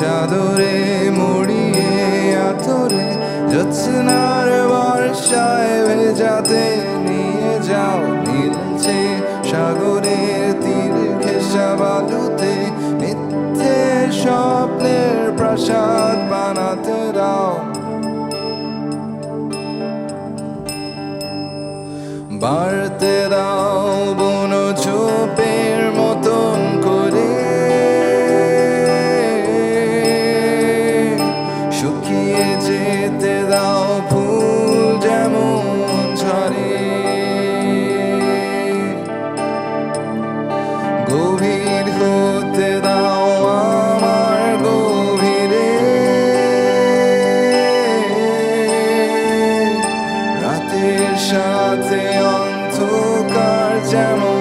চাদরে মুড়িয়ে আতরে, জ্যোৎস্নার বর্ষায় ভেজাতে নিয়ে যাও নীলছে সাগরের তীর ঘেঁষা বালুতে। মিথ্যে স্বপ্নের প্রাসাদ বানাতে দাও। বাড়তে Shanti on to Karjama.